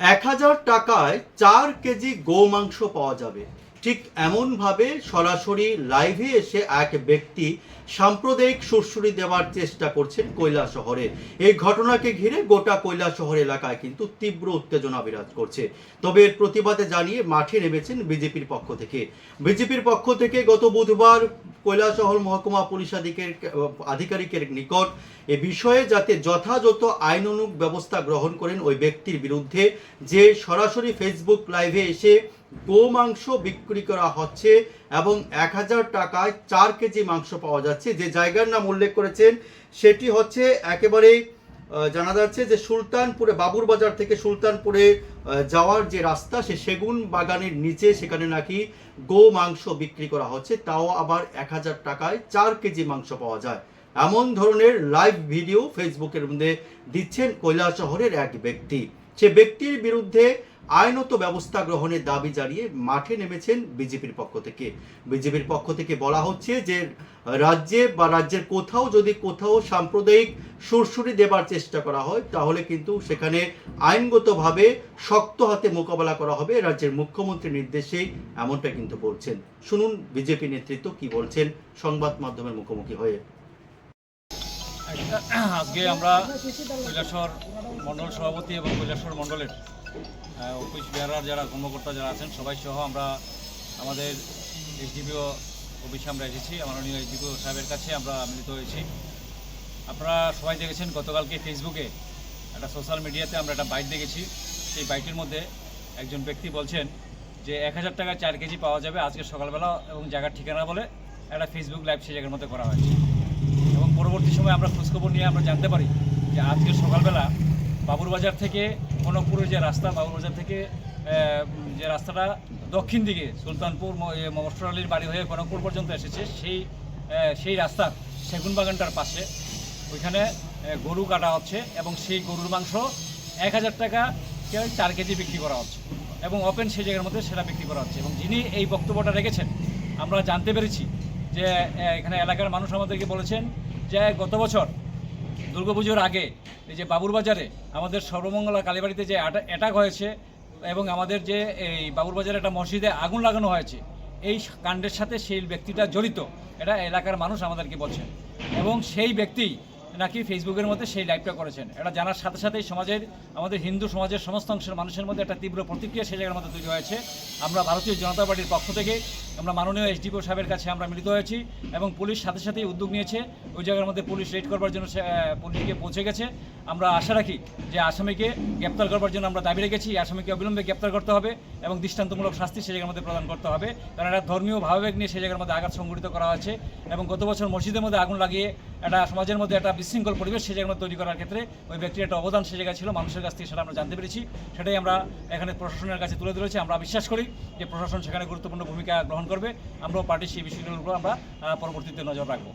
এক হাজার টাকায় চার কেজি গো মাংস পাওয়া যাবে। ঠিক এমনভাবে সরাসরি লাইভে এসে এক ব্যক্তি সাম্প্রদায়িক সুরসুরি দেওয়ার চেষ্টা করছেন কৈলা শহরে এই ঘটনাকে ঘিরে গোটা কৈলা শহর এলাকায় কিন্তু তীব্র উত্তেজনা বিরাজ করছে। তবে এর প্রতিবাদে জানিয়ে মাঠে নেমেছেন বিজেপির পক্ষ থেকে। বিজেপির পক্ষ থেকে গত বুধবার কৈলাসহর মহকুমা পুলিশ আধিকারিক আধিকারিকের নিকট এ বিষয়ে যাতে যথাযথ আইন আইনানুগ ব্যবস্থা গ্রহণ করেন ওই ব্যক্তির বিরুদ্ধে যে সরাসরি ফেসবুক লাইভে এসে গোমাংস বিক্রি করা হচ্ছে এবং এক হাজার টাকায় চার কেজি মাংস পাওয়া যাচ্ছে। যে জায়গার নাম উল্লেখ করেছেন, সেটি হচ্ছে একেবারেই জানা যাচ্ছে যে সুলতানপুরে, বাবুর বাজার থেকে সুলতানপুরে যাওয়ার যে রাস্তা, সে সেগুন বাগানের নিচে সেখানে নাকি গো মাংস বিক্রি করা হচ্ছে। তাও আবার এক হাজার টাকায় চার কেজি মাংস পাওয়া যায়। এমন ধরনের লাইভ ভিডিও ফেসবুকের মধ্যে দিচ্ছেন শহরের এক ব্যক্তি। সে ব্যক্তির বিরুদ্ধে আইনত ব্যবস্থা গ্রহণের দাবি জানিয়ে মাঠে নেমেছেন বিজেপির পক্ষ থেকে। বিজেপির পক্ষ থেকে বলা হচ্ছে যে, রাজ্যে বা রাজ্যের কোথাও যদি কোথাও সাম্প্রদায়িক সুরসুরি দেবার চেষ্টা করা হয়, তাহলে কিন্তু সেখানে আইনগতভাবে শক্ত হাতে মোকাবেলা করা হবে। রাজ্যের মুখ্যমন্ত্রীর নির্দেশেই এমনটা কিন্তু বলছেন। শুনুন বিজেপি নেতৃত্ব কি বলছেন সংবাদ মাধ্যমের মুখোমুখি হয়ে। আজকে আমরা কৈলাসর মণ্ডল সভাপতি এবং কৈলাসর মণ্ডলের অফিস বেয়ারার যারা কর্মকর্তা যারা আছেন, সবাই সহ আমরা আমাদের এসডিপিও অফিসে আমরা এসেছি। মাননীয় এসডিপিও সাহেবের কাছে আমরা মিলিত হয়েছি। আপনারা সবাই দেখেছেন, গতকালকে ফেসবুকে একটা সোশ্যাল মিডিয়াতে আমরা একটা বাইক দেখেছি। সেই বাইকটির মধ্যে একজন ব্যক্তি বলছেন যে, এক হাজার টাকা চার কেজি পাওয়া যাবে আজকে সকালবেলা এবং জায়গার ঠিকানা বলে একটা ফেসবুক লাইভ সেই জায়গার মধ্যে করা হয়েছে। এবং পরবর্তী সময় আমরা খোঁজখবর নিয়ে আমরা জানতে পারি যে আজকে সকালবেলা বাবুরবাজার থেকে কনকপুরের যে রাস্তা বাবুরবাজার থেকে যে রাস্তাটা দক্ষিণ দিকে সুলতানপুর মমস্টর আলীর বাড়ি হয়ে কনকপুর পর্যন্ত এসেছে, সেই সেই রাস্তার সেগুন বাগানটার পাশে। ওইখানে গরু কাটা হচ্ছে এবং সেই গরুর মাংস এক হাজার টাকা চার কেজি বিক্রি করা হচ্ছে এবং ওপেন সেই জায়গার মধ্যে সেটা বিক্রি করা হচ্ছে এবং যিনি এই বক্তব্যটা রেখেছেন, আমরা জানতে পেরেছি যে এখানে এলাকার মানুষ আমাদেরকে বলেছেন যে গত বছর দুর্গাপুজোর আগে এই যে বাবুর বাজারে আমাদের সর্বমঙ্গলা কালীবাড়িতে যে অ্যাটাক হয়েছে এবং আমাদের যে এই বাবুর বাজারে একটা মসজিদে আগুন লাগানো হয়েছে, এই কাণ্ডের সাথে সেই ব্যক্তিটা জড়িত। এটা এলাকার মানুষ আমাদেরকে বলছেন। এবং সেই ব্যক্তি নাকি ফেসবুকের মধ্যে সেই লাইভটা করেছেন। এটা জানার সাথে সাথেই সমাজের, আমাদের হিন্দু সমাজের সমস্ত অংশের মানুষের মধ্যে একটা তীব্র প্রতিক্রিয়া সেই জায়গার মধ্যে তৈরি হয়েছে। আমরা ভারতীয় জনতা পার্টির পক্ষ থেকে আমরা মাননীয় এসডিপিও সাহেবের কাছে আমরা মিলিত হয়েছি এবং পুলিশ সাথে সাথেই উদ্যোগ নিয়েছে। ওই জায়গার মধ্যে পুলিশ রেড করবার জন্য সে, পুলিশকে পৌঁছে গেছে। আমরা আশা রাখি যে আসামিকে গ্রেপ্তার করবার জন্য আমরা দাবি রেখেছি আসামিকে অবিলম্বে গ্রেপ্তার করতে হবে এবং দৃষ্টান্তমূলক শাস্তি সেই জায়গার মধ্যে প্রদান করতে হবে। কারণ একটা ধর্মীয় ভাবাবেগ নিয়ে সেই জায়গার মধ্যে আঘাত সংঘটিত করা হয়েছে এবং গত বছর মসজিদের মধ্যে আগুন লাগিয়ে একটা সমাজের মধ্যে একটা বিশৃঙ্খল পরিবেশ সেই জায়গার তৈরি করার ক্ষেত্রে ওই ব্যক্তির একটা অবদান সেই জায়গায় ছিল মানুষের কাছ থেকে সেটা আমরা জানতে পেরেছি। সেটাই আমরা এখানে প্রশাসনের কাছে তুলে ধরেছি। আমরা বিশ্বাস করি যে প্রশাসন সেখানে গুরুত্বপূর্ণ ভূমিকা গ্রহণ করবে আমরাও পার্টির সেই বিষয়গুলোর উপর আমরা পরবর্তীতে নজর রাখব।